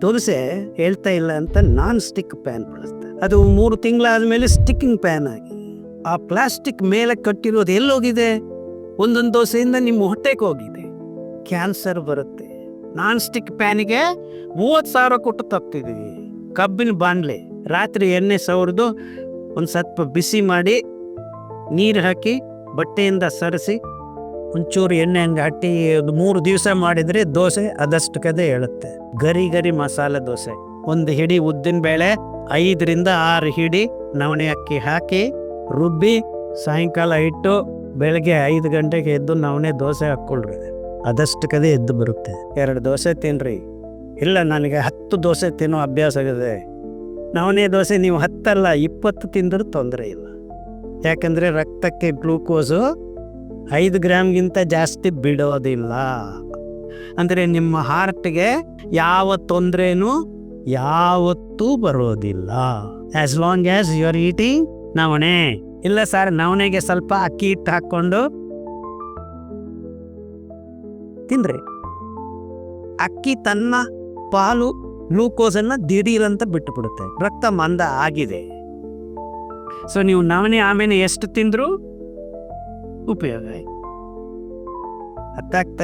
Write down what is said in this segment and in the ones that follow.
ದೋಸೆ ಹೇಳ್ತಾ ಇಲ್ಲ ಅಂತ ನಾನ್ ಸ್ಟಿಕ್ ಪ್ಯಾನ್ ಬಳಸ್ತಾರೆ ಅದು ಮೂರು ತಿಂಗಳಾದ್ಮೇಲೆ ಸ್ಟಿಕ್ಕಿಂಗ್ ಪ್ಯಾನ್ ಆಗಿ. ಆ ಪ್ಲಾಸ್ಟಿಕ್ ಮೇಲೆ ಕಟ್ಟಿರೋದು ಎಲ್ಲೋಗಿದೆ? ಒಂದೊಂದು ದೋಸೆಯಿಂದ ನಿಮ್ಮ ಹೊಟ್ಟೆಗೆ ಹೋಗಿದೆ. ಕ್ಯಾನ್ಸರ್ ಬರುತ್ತೆ. ನಾನ್ ಸ್ಟಿಕ್ ಪ್ಯಾನಿಗೆ ಮೂವತ್ತು ಸಾವಿರ ಕೊಟ್ಟು ತಪ್ತಿದ್ದೀವಿ ಕಬ್ಬಿನ ಬಾಣಲೆ. ರಾತ್ರಿ ಎಣ್ಣೆ ಸವರ್ದು ಒಂದು ಸ್ವಲ್ಪ ಬಿಸಿ ಮಾಡಿ ನೀರು ಹಾಕಿ ಬಟ್ಟೆಯಿಂದ ಸರಿಸಿ ಒಂಚೂರು ಎಣ್ಣೆ ಹಂಗೆ ಹಟ್ಟಿ ಮೂರು ದಿವಸ ಮಾಡಿದರೆ ದೋಸೆ ಅದಷ್ಟು ಕದೆ ಹೇಳುತ್ತೆ. ಗರಿ ಗರಿ ಮಸಾಲೆ ದೋಸೆ. ಒಂದು ಹಿಡಿ ಉದ್ದಿನ ಬೇಳೆ, ಐದರಿಂದ ಆರು ಹಿಡಿ ನವಣೆ ಅಕ್ಕಿ ಹಾಕಿ, ರುಬ್ಬಿ, ಸಾಯಂಕಾಲ ಇಟ್ಟು ಬೆಳಗ್ಗೆ ಐದು ಗಂಟೆಗೆ ಎದ್ದು ನವಣೆ ದೋಸೆ ಹಾಕ್ಕೊಳ್ರಿ. ಅದಷ್ಟು ಕದೆ ಎದ್ದು ಬರುತ್ತೆ. ಎರಡು ದೋಸೆ ತಿನ್ನಿರಿ ಇಲ್ಲ, ನನಗೆ ಹತ್ತು ದೋಸೆ ತಿನ್ನೋ ಅಭ್ಯಾಸ ಆಗಿದೆ. ನವಣೆ ದೋಸೆ ನೀವು ಹತ್ತಲ್ಲ, ಇಪ್ಪತ್ತು ತಿಂದರೂ ತೊಂದರೆ ಇಲ್ಲ. ಯಾಕಂದರೆ ರಕ್ತಕ್ಕೆ ಗ್ಲೂಕೋಸು ಐದು ಗ್ರಾಮ್ಗಿಂತ ಜಾಸ್ತಿ ಬಿಡೋದಿಲ್ಲ. ಅಂದರೆ ನಿಮ್ಮ ಹಾರ್ಟ್ಗೆ ಯಾವ ತೊಂದರೆನೂ ಯಾವತ್ತೂ ಬರೋದಿಲ್ಲ. As long as you are eating ನವಣೆ. ಇಲ್ಲ ಸರ್ ನವಣೆಗೆ ಸ್ವಲ್ಪ ಅಕ್ಕಿ ಹಿಟ್ಟು ಹಾಕ್ಕೊಂಡು ತಿನ್ರಿ. ಅಕ್ಕಿ ತನ್ನ ಪಾಲು ಗ್ಲೂಕೋಸನ್ನು ದಿಢೀರಂತ ಬಿಟ್ಟು ಬಿಡುತ್ತೆ ರಕ್ತ ಮಂದ ಆಗಿದೆ. ಸೊ ನೀವು ನವಣೆ ಆಮೇಲೆ ಎಷ್ಟು ತಿಂದ್ರು? ಉಪಯೋಗ ಆಯ್ತು.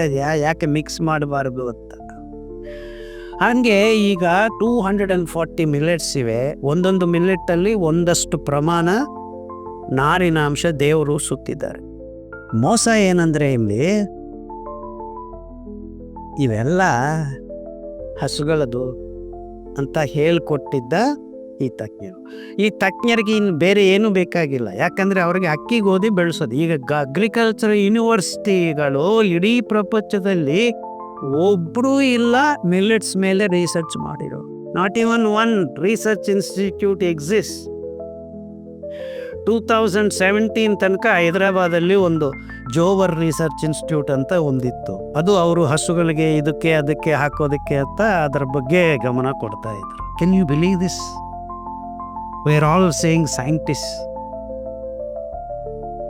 ಇದೆಯಾ? ಯಾಕೆ ಮಿಕ್ಸ್ ಮಾಡಬಾರ್ದು ಅಂತ? ಹಂಗೆ ಈಗ two hundred and forty millets ಇವೆ. ಒಂದೊಂದು ಮಿಲೆಟ್ಟಲ್ಲಿ ಒಂದಷ್ಟು ಪ್ರಮಾಣ ನಾರಿನಾಂಶ ದೇವರು ಸುತ್ತಿದ್ದಾರೆ. ಮೋಸ ಏನಂದ್ರೆ ಇಲ್ಲಿ ಇವೆಲ್ಲ ಹಸುಗಳದು ಅಂತ ಹೇಳ್ಕೊಟ್ಟಿದ್ದ ಈ ತಜ್ಞರು. ಈ ತಜ್ಞರಿಗೆ ಇನ್ನು ಬೇರೆ ಏನು ಬೇಕಾಗಿಲ್ಲ. ಯಾಕಂದ್ರೆ ಅವ್ರಿಗೆ ಅಕ್ಕಿ ಗೋಧಿ ಬೆಳೆಸೋದು. ಈಗ ಅಗ್ರಿಕಲ್ಚರ್ ಯೂನಿವರ್ಸಿಟಿಗಳು ಇಡೀ ಪ್ರಪಂಚದಲ್ಲಿ ಒಬ್ಬರೂ ಇಲ್ಲ ಮಿಲ್ಲೆಟ್ಸ್ ಮೇಲೆ ರಿಸರ್ಚ್ ಮಾಡಿರೋ not even one research institute exist two thousand seventeen ತನಕ ಹೈದರಾಬಾದಲ್ಲಿ ಒಂದು ಜೋವರ್ ರಿಸರ್ಚ್ ಇನ್ಸ್ಟಿಟ್ಯೂಟ್ ಅಂತ ಒಂದಿತ್ತು. ಅದು ಅವರು ಹಸುಗಳಿಗೆ ಇದಕ್ಕೆ, ಅದಕ್ಕೆ ಹಾಕೋದಕ್ಕೆ ಅಂತ ಅದರ ಬಗ್ಗೆ ಗಮನ ಕೊಡ್ತಾ ಇದ್ರು. Can you believe this we are all saying scientist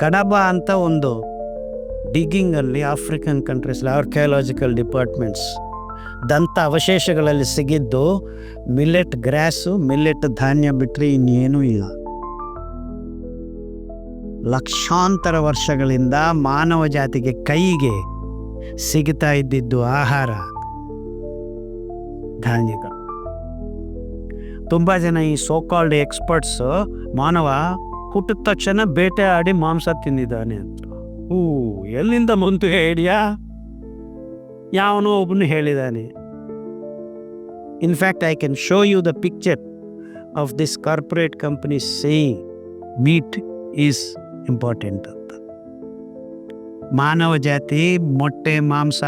ಕಡಬ ಅಂತ ಒಂದು ಡಿಗ್ಗಿಂಗಲ್ಲಿ ಆಫ್ರಿಕನ್ ಕಂಟ್ರೀಸ್ ಆರ್ಕಿಯಾಲಜಿಕಲ್ ಡಿಪಾರ್ಟ್ಮೆಂಟ್ಸ್ ದಂತ ಅವಶೇಷಗಳಲ್ಲಿ ಸಿಗಿದ್ದು ಮಿಲ್ಲೆಟ್ ಗ್ರಾಸು ಮಿಲ್ಲೆಟ್ ಧಾನ್ಯ ಬಿಟ್ಟರೆ ಇನ್ನೇನೂ ಇಲ್ಲ. ಲಕ್ಷಾಂತರ ವರ್ಷಗಳಿಂದ ಮಾನವ ಜಾತಿಗೆ ಕೈಗೆ ಸಿಗ್ತಾ ಇದ್ದಿದ್ದು ಆಹಾರ, ಧಾನ್ಯಗಳು. ತುಂಬ ಜನ ಈ ಸೋಕಾಲ್ಡ್ ಎಕ್ಸ್ಪರ್ಟ್ಸ್ ಮಾನವ ಹುಟ್ಟಿದ ತಕ್ಷಣ ಬೇಟೆ ಆಡಿ ಮಾಂಸ ತಿಂದಿದ್ದಾನೆ ಅಂತ. ಹೂ, ಎಲ್ಲಿಂದ ಬಂತು ಐಡಿಯಾ? ಯಾವನೋ ಒಬ್ಬನು ಹೇಳಿದ್ದಾನೆ in fact I can show you the picture of this corporate company saying meat is important ಅಂತ ಮಾನವ ಜಾತಿ, ಮೊಟ್ಟೆ, ಮಾಂಸ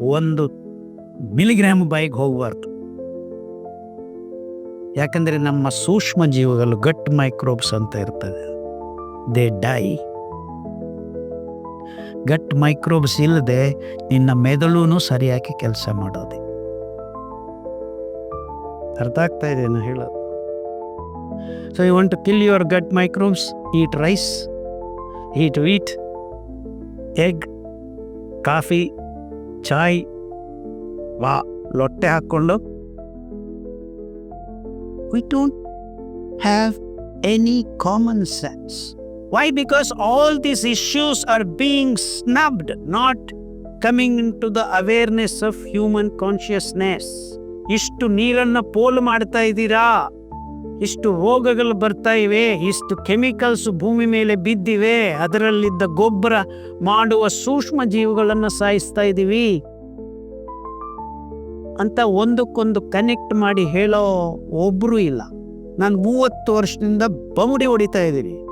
ಒಂದು ಮಿಲಿಗ್ರಾಮ್ ಬೈಕ್ ಹೋಗಬಾರ್ದು. ಯಾಕಂದರೆ ನಮ್ಮ ಸೂಕ್ಷ್ಮ ಜೀವಗಳು ಗಟ್ ಮೈಕ್ರೋಬ್ಸ್ ಅಂತ ಇರ್ತದೆ. ದೇ ಡೈ ಗಟ್ ಮೈಕ್ರೋಬ್ಸ್ ಇಲ್ಲದೆ ನಿನ್ನ ಮೆದುಳು ಸರಿಯಾಗಿ ಕೆಲಸ ಮಾಡೋದು ಅರ್ಥ ಆಗ್ತಾ ಇದೆ ನಾನು ಹೇಳೋದು? So you want to kill your gut microbes eat rice eat wheat egg coffee chai ವಾ ಲೊಟ್ಟೆ ಹಾಕ್ಕೊಂಡು we don't have any common sense. Why? Because all these issues are being snubbed, not coming into the awareness of human consciousness. ಇಷ್ಟು ನೀರನ್ನು ಪೋಲು ಮಾಡ್ತಾ ಇದ್ದೀರಾ ಇಷ್ಟು ರೋಗಗಳು ಬರ್ತಾ ಇವೆ ಇಷ್ಟು ಕೆಮಿಕಲ್ಸ್ ಭೂಮಿ ಮೇಲೆ ಬಿದ್ದಿವೆ ಅದರಲ್ಲಿದ್ದ ಗೊಬ್ಬರ ಮಾಡುವ ಸೂಕ್ಷ್ಮ ಜೀವಿಗಳನ್ನು ಸಾಯಿಸ್ತಾ ಇದ್ದೀವಿ ಅಂತ ಒಂದಕ್ಕೊಂದು ಕನೆಕ್ಟ್ ಮಾಡಿ ಹೇಳೋ ಒಬ್ಬರು ಇಲ್ಲ. ನಾನು ಮೂವತ್ತು ವರ್ಷದಿಂದ ಬಮುಡಿ ಹೊಡಿತಾ ಇದ್ದೀನಿ.